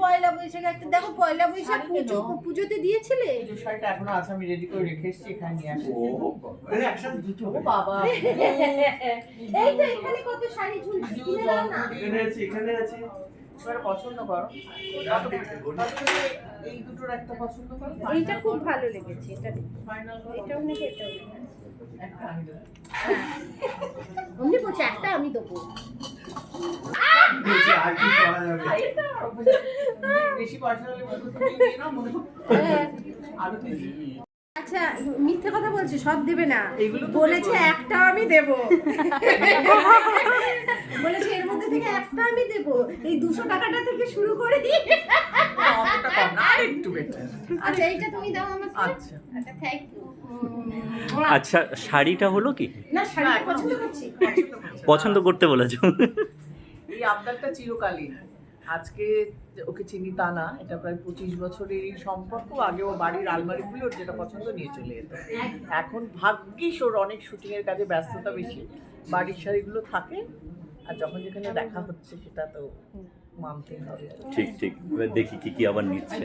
পয়লা বৈশাখে একটা দেখো পয়লা বৈশাখ পুজো পুজোতে দিয়েছিলে? শাড়িটা এখনও আছে আমি রেডি করে রেখে এসেছি এখানে একসাথে দুটো বাবা। এই তো এখানে কত শাড়ি ঝুলছে কিনে দাও না। এখানে আছে এখানে আছে। পছন্দ করো। এই দুটোর একটা পছন্দ করো এইটা খুব ভালো লেগেছে এটা ফাইনাল করো। এটাও অমনি বলছে একটা আমি দেবো। বলছি, আর কি করা যাবে? বেশি পয়সা হলে তুমি নিয়ে নাও মনে করো আচ্ছা মিথ্যে কথা বলছে সব দেবে না। বলেছে একটা আমি দেব বলেছে এর মধ্যে থেকে একটা আমি দেব। এই দুশো টাকাটা থেকে শুরু করি। আচ্ছা এইটা তুমি দাও আমাকে। আচ্ছা। আচ্ছা থ্যাংক ইউ আচ্ছা শাড়িটা হলো কি? না শাড়ি এখন- পছন্দ করছি। পছন্দ করতে বলেছ। এই আবদারটা চিরকালীন। আজকে ওকে চিনি তা না এটা প্রায় পঁচিশ বছরের এই সম্পর্ক। আগে ও বাড়ির আলমারিগুলো ওর যেটা পছন্দ নিয়ে চলে যেত। এখন ভাগ্যিস ওর অনেক শুটিং এর কাজে ব্যস্ততা বেশি। বাড়ির শাড়িগুলো থাকে আর যখন যেখানে দেখা হচ্ছে সেটা তো মানতেই হবে। ঠিক ঠিক। দেখি কি কি আবার নিচ্ছে।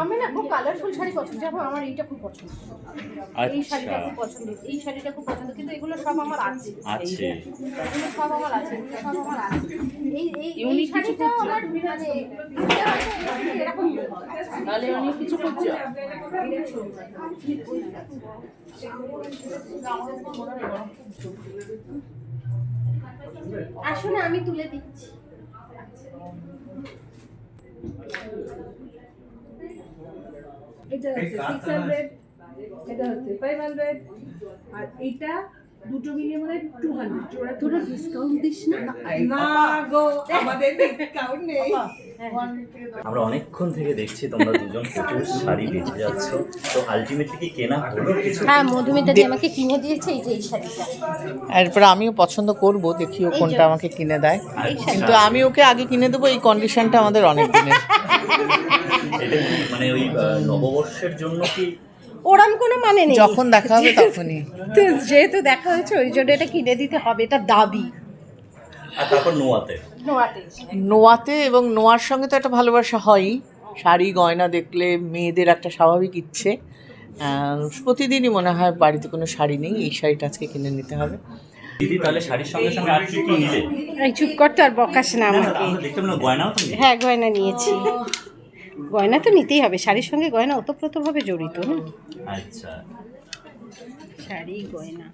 আমি না খুব কালারফুল শাড়ি পছন্দ যেমন আমার এইটা খুব পছন্দ। এই শাড়িটা আচ্ছা খুব পছন্দ এই শাড়িটা খুব পছন্দ কিন্তু এগুলো সব আমার আছে। আছে। এগুলো সব আমার আছে এগুলো সব আমার আছে। এই এই এই শাড়িটা আমার মানে এরকম তাহলে অনেক কিছু করছ? আসলে আমি তুলে দিচ্ছি। এটা হচ্ছে সিক্স হান্ড্রেড এটা হচ্ছে ফাইভ হান্ড্রেড আর এইটা দুটো মিলিয়ে মানে টু হান্ড্রেড তোরা ডিসকাউন্ট দিস না? না গো আমাদের ডিসকাউন্ট নেই। আমরা অনেকক্ষণ থেকে দেখছি তোমরা দুজন প্রচুর শাড়ি বেঁচে যাচ্ছ। তো আলটিমেটলি কি কেনা হলো কিছু? হ্যাঁ মধুমিতা দি আমাকে কিনে দিয়েছে এই যে এই শাড়িটা। এরপরে আমিও পছন্দ করব দেখি ও কোনটা আমাকে কিনে দেয়। কিন্তু আমি ওকে আগে কিনে দেবো এই কন্ডিশনটা আমাদের অনেক দিনের। এটা কি মানে ওই নববর্ষের জন্য কি ওরম কোনো মানে নেই। যখন দেখা হবে তখনই। তো যেহেতু দেখা হয়েছে ওই জন্য এটা কিনে দিতে হবে এটা দাবি। আর তারপর নোয়াতে। নোয়াতে। নোয়াতে এবং নোয়ার সঙ্গে তো একটা ভালোবাসা হয়ই। শাড়ি গয়না দেখলে মেয়েদের একটা স্বাভাবিক ইচ্ছে। প্রতিদিনই মনে হয় বাড়িতে কোনো শাড়ি নেই এই শাড়িটা আজকে কিনে নিতে হবে। দিদি তাহলে শাড়ির সঙ্গে সঙ্গে আর কি কি নিলে? এই চুপ করতে আর বকাস না না, না, আমাকে। দেখতে পেলাম গয়নাও তো। হ্যাঁ গয়না নিয়েছি। গয়না তো নিতেই হবে শাড়ির সঙ্গে গয়না ওতপ্রোতভাবে জড়িত না? আচ্ছা। শাড়ি গয়না।